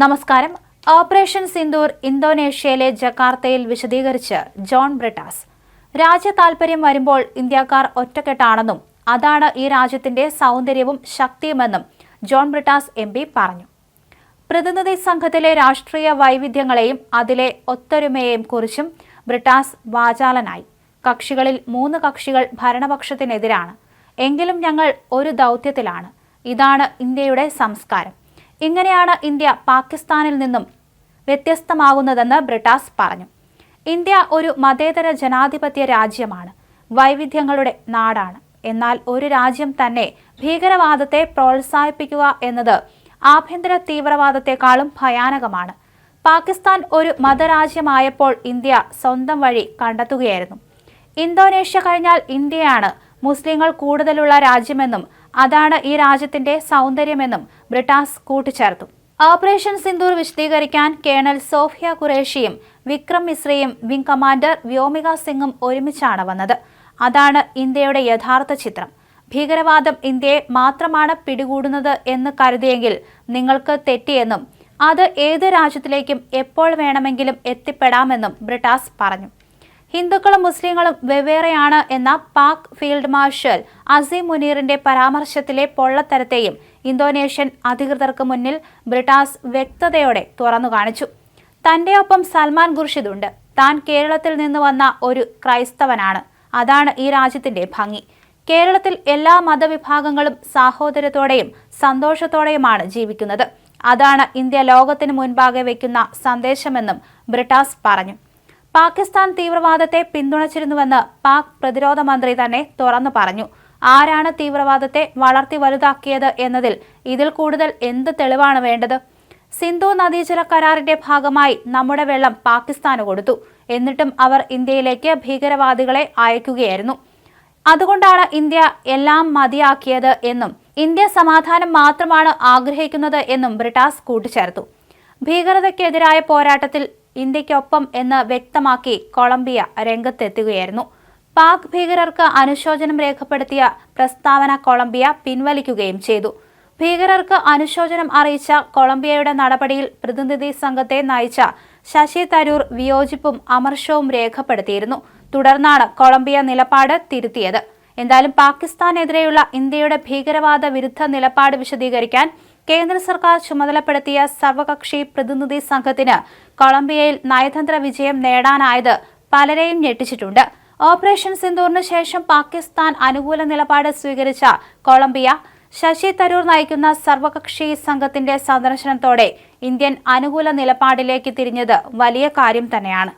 നമസ്കാരം. ഓപ്പറേഷൻ സിന്ദൂർ ഇന്തോനേഷ്യയിലെ ജക്കാർത്തയിൽ വിശദീകരിച്ച് ജോൺ ബ്രിട്ടാസ്. രാജ്യ താൽപര്യം വരുമ്പോൾ ഇന്ത്യക്കാർ ഒറ്റക്കെട്ടാണെന്നും അതാണ് ഈ രാജ്യത്തിന്റെ സൗന്ദര്യവും ശക്തിയുമെന്നും ജോൺ ബ്രിട്ടാസ് എം പറഞ്ഞു. പ്രതിനിധി സംഘത്തിലെ രാഷ്ട്രീയ വൈവിധ്യങ്ങളെയും അതിലെ ഒത്തൊരുമയെയും കുറിച്ചും ബ്രിട്ടാസ് വാചാലനായി. കക്ഷികളിൽ മൂന്ന് കക്ഷികൾ ഭരണപക്ഷത്തിനെതിരാണ്. എങ്കിലും ഞങ്ങൾ ഒരു ദൗത്യത്തിലാണ്. ഇതാണ് ഇന്ത്യയുടെ സംസ്കാരം. ഇങ്ങനെയാണ് ഇന്ത്യ പാകിസ്ഥാനിൽ നിന്നും വ്യത്യസ്തമാകുന്നതെന്ന് ബ്രിട്ടാസ് പറഞ്ഞു. ഇന്ത്യ ഒരു മതേതര ജനാധിപത്യ രാജ്യമാണ്. വൈവിധ്യങ്ങളുടെ നാടാണ്. എന്നാൽ ഒരു രാജ്യം തന്നെ ഭീകരവാദത്തെ പ്രോത്സാഹിപ്പിക്കുക എന്നത് ആഭ്യന്തര തീവ്രവാദത്തെക്കാളും ഭയാനകമാണ്. പാകിസ്ഥാൻ ഒരു മതരാജ്യമായപ്പോൾ ഇന്ത്യ സ്വന്തം വഴി കണ്ടെത്തുകയായിരുന്നു. ഇന്തോനേഷ്യ കഴിഞ്ഞാൽ ഇന്ത്യയാണ് മുസ്ലിങ്ങൾ കൂടുതലുള്ള രാജ്യമെന്നും അതാണ് ഈ രാജ്യത്തിന്റെ സൗന്ദര്യമെന്നും ബ്രിട്ടാസ് കൂട്ടിച്ചേർത്തു. ഓപ്പറേഷൻ സിന്ദൂർ വിശദീകരിക്കാൻ കേണൽ സോഫിയ ഖുറേഷിയും വിക്രം മിശ്രയും വിംഗ് കമാൻഡർ വ്യോമിക സിംഗും ഒരുമിച്ചാണ് വന്നത്. അതാണ് ഇന്ത്യയുടെ യഥാർത്ഥ ചിത്രം. ഭീകരവാദം ഇന്ത്യയെ മാത്രമാണ് പിടികൂടുന്നത് എന്ന് കരുതിയെങ്കിൽ നിങ്ങൾക്ക് തെറ്റിയെന്നും അത് ഏത് രാജ്യത്തിലേക്കും എപ്പോൾ വേണമെങ്കിലും എത്തിപ്പെടാമെന്നും ബ്രിട്ടാസ് പറഞ്ഞു. ഹിന്ദുക്കളും മുസ്ലിങ്ങളും വെവ്വേറെയാണ് എന്ന പാക് ഫീൽഡ് മാർഷൽ അസീം മുനീറിന്റെ പരാമർശത്തിലെ പൊള്ളത്തരത്തെയും ഇന്തോനേഷ്യൻ അധികൃതർക്ക് മുന്നിൽ ബ്രിട്ടാസ് വ്യക്തതയോടെ തുറന്നു കാണിച്ചു. തന്റെ ഒപ്പം സൽമാൻ ഖുർഷിദുണ്ട്. താൻ കേരളത്തിൽ നിന്ന് വന്ന ഒരു ക്രൈസ്തവനാണ്. അതാണ് ഈ രാജ്യത്തിന്റെ ഭംഗി. കേരളത്തിൽ എല്ലാ മതവിഭാഗങ്ങളും സാഹോദര്യത്തോടെയും സന്തോഷത്തോടെയുമാണ് ജീവിക്കുന്നത്. അതാണ് ഇന്ത്യ ലോകത്തിന് മുൻപാകെ വയ്ക്കുന്ന സന്ദേശമെന്നും ബ്രിട്ടാസ് പറഞ്ഞു. പാകിസ്ഥാൻ തീവ്രവാദത്തെ പിന്തുണച്ചിരുന്നുവെന്ന് പാക് പ്രതിരോധ മന്ത്രി തന്നെ തുറന്നു പറഞ്ഞു. ആരാണ് തീവ്രവാദത്തെ വളർത്തി വലുതാക്കിയത് എന്നതിൽ ഇതിൽ കൂടുതൽ എന്ത് തെളിവാണ് വേണ്ടത്? സിന്ധു നദീജല കരാറിന്റെ ഭാഗമായി നമ്മുടെ വെള്ളം പാകിസ്ഥാന് കൊടുത്തു. എന്നിട്ടും അവർ ഇന്ത്യയിലേക്ക് ഭീകരവാദികളെ അയക്കുകയായിരുന്നു. അതുകൊണ്ടാണ് ഇന്ത്യ എല്ലാം മതിയാക്കിയത് എന്നും ഇന്ത്യ സമാധാനം മാത്രമാണ് ആഗ്രഹിക്കുന്നത് എന്നും ബ്രിട്ടാസ് കൂട്ടിച്ചേർത്തു. ഭീകരതയ്ക്കെതിരായ പോരാട്ടത്തിൽ ഇന്ത്യക്കൊപ്പം എന്ന് വ്യക്തമാക്കി കൊളംബിയ രംഗത്തെത്തുകയായിരുന്നു. പാക് ഭീകരർക്ക് അനുശോചനം രേഖപ്പെടുത്തിയ പ്രസ്താവന കൊളംബിയ പിൻവലിക്കുകയും ചെയ്തു. ഭീകരർക്ക് അനുശോചനം അറിയിച്ച കൊളംബിയയുടെ നടപടിയിൽ പ്രതിനിധി സംഘത്തെ നയിച്ച ശശി തരൂർ വിയോജിപ്പും അമർഷവും രേഖപ്പെടുത്തിയിരുന്നു. തുടർന്നാണ് കൊളംബിയ നിലപാട് തിരുത്തിയത്. എന്തായാലും പാകിസ്ഥാനെതിരെയുള്ള ഇന്ത്യയുടെ ഭീകരവാദ വിരുദ്ധ നിലപാട് വിശദീകരിക്കാൻ കേന്ദ്ര സർക്കാർ ചുമതലപ്പെടുത്തിയ സർവകക്ഷി പ്രതിനിധി സംഘത്തിന് കൊളംബിയയിൽ നയതന്ത്ര വിജയം നേടാനായത് പലരെയും ഞെട്ടിച്ചിട്ടുണ്ട്. ഓപ്പറേഷൻ സിന്ദൂറിന് ശേഷം പാകിസ്ഥാൻ അനുകൂല നിലപാട് സ്വീകരിച്ച കൊളംബിയ ശശി തരൂർ നയിക്കുന്ന സർവകക്ഷി സംഘത്തിന്റെ സന്ദർശനത്തോടെ ഇന്ത്യൻ അനുകൂല നിലപാടിലേക്ക് തിരിഞ്ഞത് വലിയ കാര്യം തന്നെയാണ്.